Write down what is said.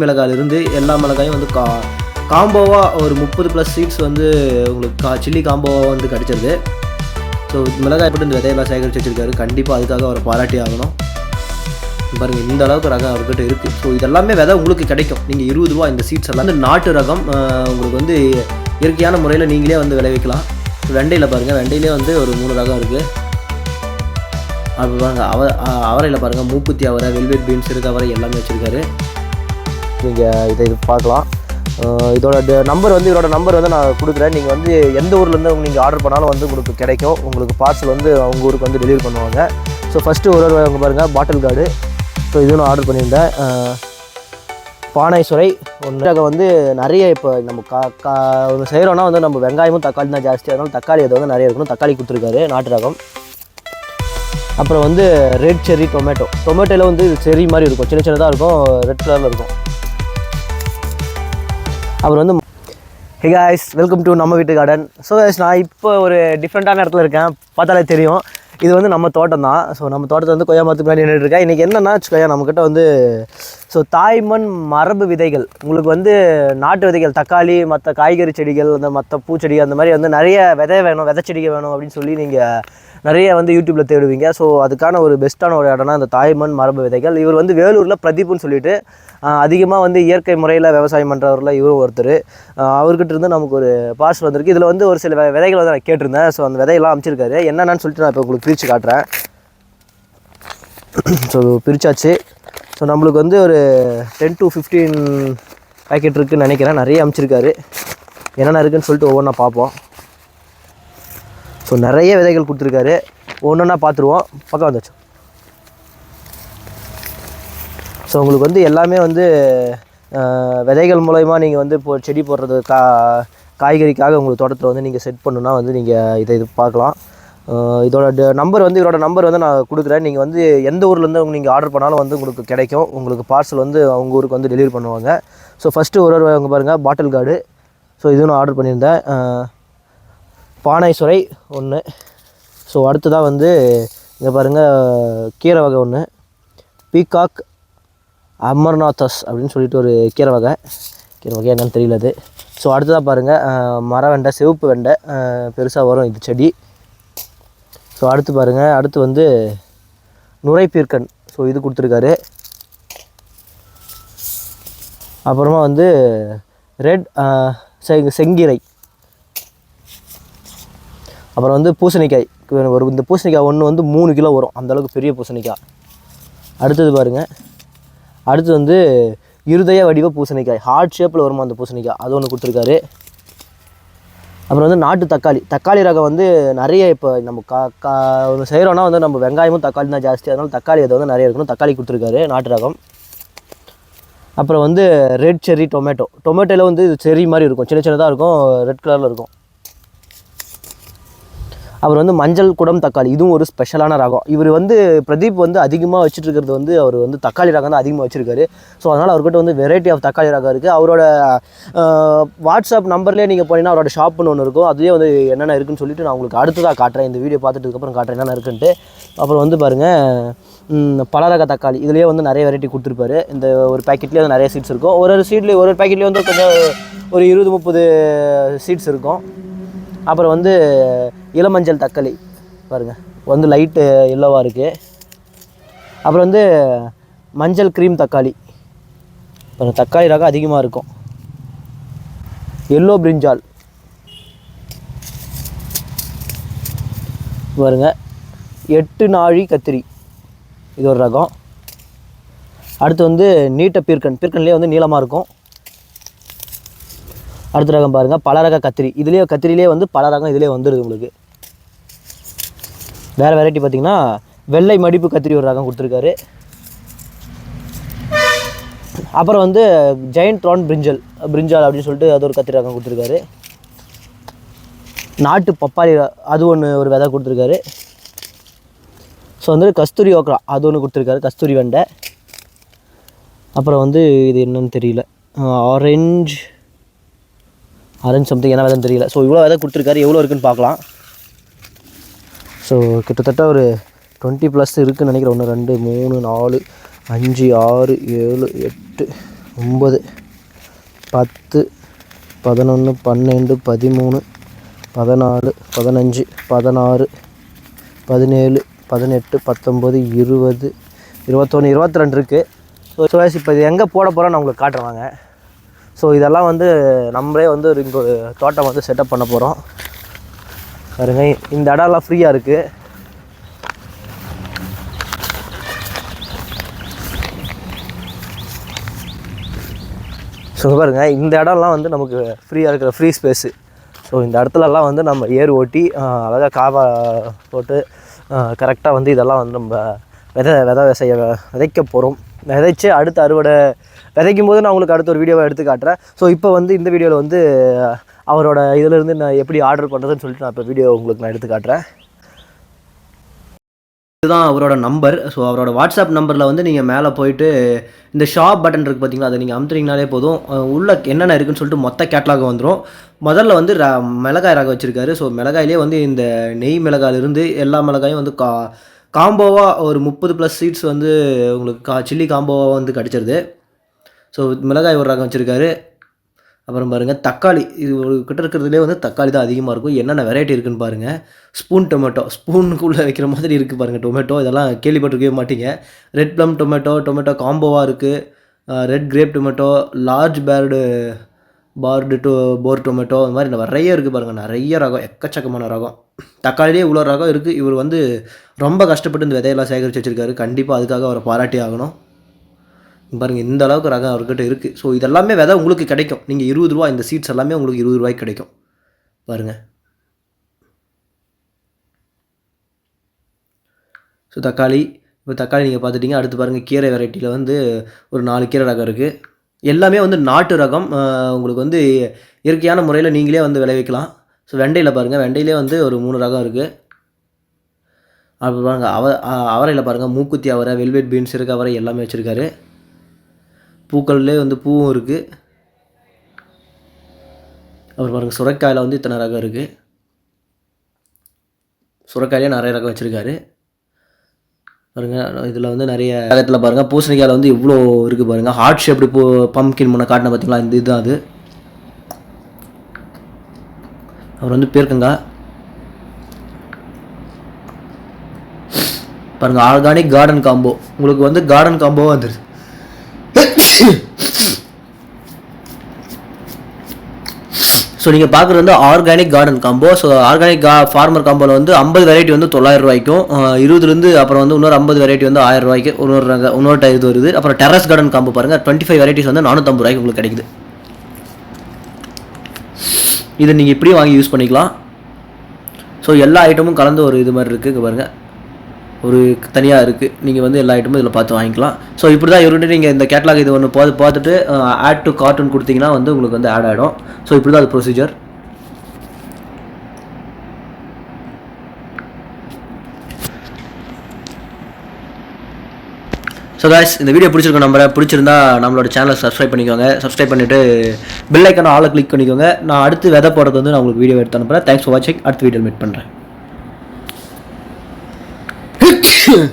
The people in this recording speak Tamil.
மிளகாயிலிருந்து எல்லா மிளகாயும் வந்து கா காம்போவாக ஒரு முப்பது ப்ளஸ் சீட்ஸ் வந்து உங்களுக்கு கா சில்லி காம்போவாக வந்து கிடச்சிருது ஸோ மிளகாய் போட்டு இந்த விதையெல்லாம் சேகரித்து வச்சிருக்காரு. கண்டிப்பாக அதுக்காக அவரை பாராட்டி ஆகணும். பாருங்க இந்த அளவுக்கு ரகம் அவர்கிட்ட இருக்குது ஸோ இதெல்லாமே விதை உங்களுக்கு கிடைக்கும். நீங்கள் இருபது ரூபா இந்த சீட்ஸ் எல்லாம் இந்த நாட்டு ரகம் உங்களுக்கு வந்து இயற்கையான முறையில் நீங்களே வந்து விளைவிக்கலாம். வெண்டையில் பாருங்கள் வெண்டையிலே வந்து ஒரு மூணு ரகம் இருக்குது அப்படி பாருங்கள் அவ அவரையில் பாருங்கள் மூக்குத்தி அவரை வெல்வெட் பீன்ஸ் இருக்க அவரை எல்லாமே வச்சுருக்காரு. நீங்கள் இதை இது பார்க்கலாம் இதோட நம்பர் வந்து இதோட நம்பர் வந்து நான் கொடுக்குறேன். நீங்கள் வந்து எந்த ஊர்லேருந்து நீங்கள் ஆர்டர் பண்ணாலும் வந்து உங்களுக்கு கிடைக்கும். உங்களுக்கு பார்சல் வந்து அவங்க ஊருக்கு வந்து டெலிவரி பண்ணுவாங்க. ஸோ ஃபஸ்ட்டு ஒரு ஒரு அவங்க பாருங்கள் பாட்டில் கார்டு ஸோ இதுவும் நான் ஆர்டர் பண்ணியிருந்தேன். பானைசுரை பானை சுரை வந்து நிறைய இப்போ நம்ம கா கா ஒன்று செய்கிறோன்னா வந்து நம்ம வெங்காயமும் தக்காளி தான் ஜாஸ்தி அதனால தக்காளி அது வந்து நிறைய இருக்கணும். தக்காளி கொடுத்துருக்காரு நாட்டு ரகம். அப்புறம் வந்து ரெட் செர்ரி டொமேட்டோ டொமேட்டோவில் வந்து செரி மாதிரி இருக்கும். சின்ன சின்னதாக இருக்கும் ரெட் கலரில் இருக்கும். அப்புறம் வந்து ஹே காய்ஸ் வெல்கம் டு நம்ம வீட்டு கார்டன் ஸோ நான் இப்போ ஒரு டிஃப்ரெண்ட்டான இடத்துல இருக்கேன். பார்த்தாலே தெரியும். இது வந்து நம்ம தோட்டம் தான் ஸோ நம்ம தோட்டத்தில் வந்து கொய்யா மரத்துக்கு முன்னாடி நின்றுட்டு இருக்கேன். இன்றைக்கி என்னென்னா கொய்யா நம்மக்கிட்ட வந்து ஸோ தாய்மண் மரபு விதைகள். உங்களுக்கு வந்து நாட்டு விதைகள் தக்காளி மற்ற காய்கறி செடிகள் அந்த மற்ற பூச்செடி அந்த மாதிரி வந்து நிறைய விதை வேணும் விதை செடிகள் வேணும் அப்படின்னு சொல்லி நீங்கள் நிறைய வந்து யூடியூப்பில் தேடுவீங்க. ஸோ அதுக்கான ஒரு பெஸ்ட்டான ஒரு இடம்னா அந்த தாய்மண் மரபு விதைகள். இவர் வந்து வேலூரில் பிரதீப்னு சொல்லிட்டு அதிகமாக வந்து இயற்கை முறையில் விவசாயம் பண்ணுறவரில் இவரும் ஒருத்தர். அவர்கிட்ட இருந்து நமக்கு ஒரு பார்சல் வந்திருக்கு. இதில் வந்து ஒரு சில விதைகள் வந்து நான் கேட்டிருந்தேன். ஸோ அந்த விதையெல்லாம் அமைச்சிருக்காரு என்னென்னு சொல்லிட்டு நான் இப்போ உங்களுக்கு பிரித்து காட்டுறேன். ஸோ பிரித்தாச்சு ஸோ நம்மளுக்கு வந்து ஒரு டென் டு ஃபிஃப்டீன் பேக்கெட் இருக்குதுன்னு நினைக்கிறேன். நிறைய அமைச்சிருக்காரு என்னென்ன இருக்குதுன்னு சொல்லிட்டு ஒவ்வொன்றா பார்ப்போம். ஸோ நிறைய விதைகள் கொடுத்துருக்காரு. ஒன்றா பார்த்துருவோம். பக்கம் வந்துச்சு. ஸோ உங்களுக்கு வந்து எல்லாமே வந்து விதைகள் மூலயமா நீங்கள் வந்து இப்போ செடி போடுறது கா காய்கறிக்காக உங்களுக்கு தோட்டத்தில் வந்து நீங்கள் செட் பண்ணுன்னா வந்து நீங்கள் இதை இது பார்க்கலாம். இதோட நம்பர் வந்து இதோட நம்பர் வந்து நான் கொடுக்குறேன். நீங்கள் வந்து எந்த ஊர்லேருந்து நீங்கள் ஆர்டர் பண்ணாலும் வந்து உங்களுக்கு கிடைக்கும். உங்களுக்கு பார்சல் வந்து அவங்க ஊருக்கு வந்து டெலிவரி பண்ணுவாங்க. ஸோ ஃபஸ்ட்டு ஒரு ஒரு அவங்க பாருங்கள் பாட்டில் கார்டு ஸோ இதுவும் நான் ஆர்டர் பண்ணியிருந்தேன். பானைசுரை பானை சுரை ஒன்று ஸோ அடுத்ததாக வந்து இங்கே பாருங்கள் கீரை வகை ஒன்று பீகாக் அமர்நாத்தஸ் அப்படின்னு சொல்லிட்டு ஒரு கீரை வகை. கீரை வகை என்னன்னு தெரியல அது. ஸோ அடுத்ததாக பாருங்கள் மர வெண்டை சிவப்பு வெண்டை பெருசாக வரும் இது செடி. ஸோ அடுத்து பாருங்கள் அடுத்து வந்து நுரைப்பீர்க்கன். ஸோ இது கொடுத்துருக்காரு. அப்புறமா வந்து ரெட் செங்கீரை. அப்புறம் வந்து பூசணிக்காய். ஒரு இந்த பூசணிக்காய் ஒன்று வந்து மூணு கிலோ வரும். அந்தளவுக்கு பெரிய பூசணிக்காய். அடுத்தது பாருங்கள் அடுத்து வந்து இருதய வடிவ பூசணிக்காய். ஹார்ட் ஷேப்பில் வருமா அந்த பூசணிக்காய்? அது ஒன்று கொடுத்துருக்காரு. அப்புறம் வந்து நாட்டு தக்காளி. தக்காளி ரகம் வந்து நிறைய இப்போ நம்ம கா கா செய்கிறோன்னா வந்து நம்ம வெங்காயமும் தக்காளி தான் ஜாஸ்தி. அதனால தக்காளி அது வந்து நிறைய இருக்கணும். தக்காளி கொடுத்துருக்காரு நாட்டு ரகம். அப்புறம் வந்து ரெட் செரி டொமேட்டோ. டொமேட்டோவில் வந்து இது மாதிரி இருக்கும். சின்ன சின்னதாக இருக்கும். ரெட் கலரில் இருக்கும். அப்புறம் வந்து மஞ்சள் குடம் தக்காளி இதுவும் ஒரு ஸ்பெஷலான ரகம். இவர் வந்து பிரதீப் வந்து அதிகமாக வச்சுட்டு இருக்கிறது வந்து அவர் வந்து தக்காளி ரகம் தான் அதிகமாக வச்சுருக்காரு. ஸோ அதனால் அவர்கிட்ட வந்து வெரைட்டி ஆஃப் தக்காளி ரகம் இருக்குது அவரோட வாட்ஸ்அப் நம்பர்லேயே நீங்கள் போனீங்கன்னா அவரோட ஷாப்னு ஒன்று இருக்கும். அதுலேயே வந்து என்னென்ன இருக்குன்னு சொல்லிட்டு நான் உங்களுக்கு அடுத்ததாக காட்டுறேன். இந்த வீடியோ பார்த்துட்டுக்கப்புறம் காட்டுறேன் என்னென்ன இருக்குன்ட்டு. அப்புறம் வந்து பாருங்கள் பலரக தக்காளி. இதுலேயே வந்து நிறைய வெரைட்டி கொடுத்துருப்பாரு. இந்த ஒரு பேக்கெட்லேயே வந்து நிறைய சீட்ஸ் இருக்கும். ஒரு ஒரு சீட்லேயே ஒரு ஒரு பேக்கெட்லேயே வந்து கொஞ்சம் ஒரு இருபது முப்பது சீட்ஸ் இருக்கும். அப்புறம் வந்து இளமஞ்சள் தக்காளி. பாருங்கள் வந்து லைட்டு எல்லோவாக இருக்குது அப்புறம் வந்து மஞ்சள் க்ரீம் தக்காளி. அப்புறம் தக்காளி ரகம் அதிகமாக இருக்கும். எல்லோ பிரிஞ்சால் பாருங்க எட்டு நாழி கத்திரி. இது ஒரு ரகம். அடுத்து வந்து நீட்ட பீர்க்கன். பீர்க்கன்லேயே வந்து நீளமாக இருக்கும். அடுத்த ரகம் பாருங்கள் பல ரக கத்திரி. இதுலேயே கத்திரிலேயே வந்து பல ரகம் இதுலேயே வந்துடுது உங்களுக்கு. வேறு வெரைட்டி பார்த்தீங்கன்னா வெள்ளை மடிப்பு கத்திரி ஒரு ரகம் கொடுத்துருக்காரு. அப்புறம் வந்து ஜெயின் த்ரான் பிரிஞ்சல் பிரிஞ்சால் அப்படின்னு சொல்லிட்டு அது ஒரு கத்திரி ரகம் கொடுத்துருக்காரு. நாட்டு பப்பாளி அது ஒன்று ஒரு விதை கொடுத்துருக்காரு. ஸோ வந்து கஸ்தூரி ஓக்ரா அது ஒன்று கொடுத்துருக்காரு கஸ்தூரி வெண்டை. அப்புறம் வந்து இது என்னன்னு தெரியல. ஆரஞ்சு ஆரஞ்சு சம்திங் என்ன விதைன்னு தெரியல. ஸோ இவ்வளோ விதை கொடுத்துருக்காரு. எவ்வளோ இருக்குன்னு பார்க்கலாம். ஸோ கிட்டத்தட்ட ஒரு டுவெண்ட்டி ப்ளஸ் இருக்குதுன்னு நினைக்கிறேன். ஒன்று ரெண்டு மூணு நாலு அஞ்சு ஆறு ஏழு எட்டு ஒம்பது பத்து பதினொன்று பன்னெண்டு பதிமூணு பதினாலு பதினஞ்சு பதினாறு பதினேழு பதினெட்டு பத்தொம்பது இருபது இருபத்தொன்று இருபத்தி ரெண்டு இருக்குது ஸோ ஸோ இப்போ இது எங்கே போட போகிறோம் நான் உங்களுக்கு காட்டுறேன் வாங்க. ஸோ இதெல்லாம் வந்து நம்மளே வந்து ஒரு இங்கே ஒரு தோட்டம் வந்து செட்டப் பண்ண போகிறோம் பாருங்க இந்த இடம்லாம் ஃப்ரீயாக இருக்குது ஸோ பாருங்க இந்த இடம்லாம் வந்து நமக்கு ஃப்ரீயாக இருக்கிற ஃப்ரீ ஸ்பேஸு ஸோ இந்த இடத்துலலாம் வந்து நம்ம ஏர் ஓட்டி அழகாக காவா போட்டு கரெக்டாக வந்து இதெல்லாம் வந்து நம்ம விதை விதை விதைய விதைக்க போகிறோம் விதைச்சு அடுத்து அறுவடை விதைக்கும் போது நான் உங்களுக்கு அடுத்த ஒரு வீடியோவை எடுத்து காட்டுறேன். ஸோ இப்போ வந்து இந்த வீடியோவில் வந்து அவரோட இதிலேருந்து நான் எப்படி ஆர்டர் பண்ணுறதுன்னு சொல்லிட்டு நான் இப்போ வீடியோ உங்களுக்கு நான் எடுத்து காட்டுறேன். இதுதான் அவரோட நம்பர் ஸோ அவரோட வாட்ஸ்அப் நம்பரில் வந்து நீங்கள் மேலே போயிட்டு இந்த ஷாப் பட்டன் இருக்குது பார்த்தீங்களா அதை நீங்கள் அமுத்துறீங்கனாலே போதும். உள்ள என்னென்ன இருக்குன்னு சொல்லிட்டு மொத்த கேட்லாக் வந்துடும் முதல்ல வந்து ர மிளகாய் ரகம் வச்சுருக்காரு. ஸோ மிளகாயிலே வந்து இந்த நெய் மிளகாயிலிருந்து எல்லா மிளகாயும் வந்து கா காம்போவாக ஒரு முப்பது ப்ளஸ் சீட்ஸ் வந்து உங்களுக்கு கா சில்லி காம்போவாக வந்து கிடச்சிருது. ஸோ மிளகாய் ஒரு ரகம் வச்சுருக்காரு. அப்புறம் பாருங்கள் தக்காளி. இது ஒரு கிட்ட இருக்கிறதுலே வந்து தக்காளி தான் அதிகமாக இருக்கும். என்னென்ன வெரைட்டி இருக்குன்னு பாருங்கள் ஸ்பூன் டொமேட்டோ ஸ்பூனுக்குள்ளே வைக்கிற மாதிரி இருக்குது பாருங்கள் டொமேட்டோ இதெல்லாம் கேள்விப்பட்டிருக்கவே மாட்டீங்க. ரெட் ப்ளம் டொமேட்டோ டொமேட்டோ காம்போவாக இருக்குது red grape tomato large bird barred டொ போர் டொமேட்டோ இந்த மாதிரி நிறைய இருக்குது பாருங்கள் நிறைய ரகம் எக்கச்சக்கமான ரகம். தக்காளிலே இவ்வளோ ரகம் இருக்குது இவர் வந்து ரொம்ப கஷ்டப்பட்டு இந்த விதையெல்லாம் சேகரித்து வச்சுருக்காரு. கண்டிப்பாக அதுக்காக அவரை பாராட்டி ஆகணும். பாருங்கள் இந்த அளவுக்கு ரகம் அவர்கிட்ட இருக்குது ஸோ இதெல்லாமே விதை உங்களுக்கு கிடைக்கும். நீங்கள் இருபது ரூபா இந்த சீட்ஸ் எல்லாமே உங்களுக்கு இருபது ரூபாய்க்கு கிடைக்கும். பாருங்கள் ஸோ தக்காளி இப்போ தக்காளி நீங்கள் பார்த்துட்டிங்க. அடுத்து பாருங்கள் கீரை வெரைட்டியில் வந்து ஒரு நாலு கீரை ரகம் இருக்குது எல்லாமே வந்து நாட்டு ரகம். உங்களுக்கு வந்து இயற்கையான முறையில் நீங்களே வந்து விளைவிக்கலாம். ஸோ வெண்டையில் பாருங்கள் வெண்டையிலே வந்து ஒரு மூணு ரகம் இருக்குது அப்புறம் பாருங்கள் அவ அவரையில் பாருங்கள் மூக்குத்தி அவரை வெல்வெட் பீன்ஸ் இருக்க அவரை எல்லாமே வச்சுருக்காரு. பூக்கள்லேயே வந்து பூவும் இருக்குது அப்புறம் பாருங்கள் சுரைக்காயில் வந்து இத்தனை ரகம் இருக்குது சுரைக்காயிலே நிறைய ரகம் வச்சுருக்காரு. பாருங்க இதில் வந்து நிறைய ரகத்தில் பாருங்கள் பூசணிக்காயில் வந்து இவ்வளோ இருக்குது பாருங்கள் ஹார்ட் ஷேப்டு பூ பம்கின் முன்னே காட்டின பார்த்தீங்களா இந்த இதுதான் அது. அப்புறம் வந்து பேர்க்கங்காய். பாருங்கள் ஆர்கானிக் கார்டன் காம்போ உங்களுக்கு வந்து கார்டன் காம்போவாக வந்துடுது ஸோ நீங்கள் பார்க்குறது வந்து organic garden combo so organic கா ஃபார்மர் காம்போவில் வந்து ஐம்பது வெரைட்டி வந்து தொள்ளாயிரம் ரூபாய்க்கும் இருபதுலேருந்து அப்புறம் வந்து இன்னொரு ஐம்பது வெரைட்டி வந்து ஆயிரம் ரூபாய்க்கு இன்னொரு இன்னொரு ட- இது வருது. அப்புறம் டெரஸ் கார்டன் காம்போ பாருங்கள் டுவெண்ட்டி ஃபைவ் வெரைட்டிஸ் வந்து நானூற்றம்பது ரூபாய்க்கு உங்களுக்கு கிடைக்குது. இதை நீங்கள் இப்படியும் வாங்கி யூஸ் பண்ணிக்கலாம். ஸோ எல்லா ஐட்டமும் கலந்து ஒரு இது மாதிரி இருக்குது பாருங்கள் ஒரு தனியாக இருக்குது நீங்கள் வந்து எல்லா ஐட்டமும் இதில் பார்த்து வாங்கிக்கலாம். ஸோ இப்படி தான் இவர்கிட்ட நீங்கள் இந்த கேட்லாக் இது ஒன்று பார்த்து பார்த்துட்டு ஆட் டு கார்ட்டூன் கொடுத்தீங்கன்னா வந்து உங்களுக்கு வந்து ஆட் ஆகிடும் ஸோ இப்படி தான் அது ப்ரொசீஜர் ஸோ guys இந்த வீடியோ பிடிச்சிருக்க நம்பரை பிடிச்சிருந்தா நம்மளோட சேனலை சப்ஸ்கிரைப் பண்ணிக்கோங்க. சப்ஸ்கிரைப் பண்ணிவிட்டு பெல் ஐக்கான ஆளை கிளிக் பண்ணிக்கோங்க. நான் அடுத்து விதை போடுறது வந்து நான் உங்களுக்கு வீடியோ எடுத்து அனுப்புகிறேன் தேங்க்ஸ் ஃபார் வாட்சிங் அடுத்த வீடியோ மீட் பண்ணுறேன் 切。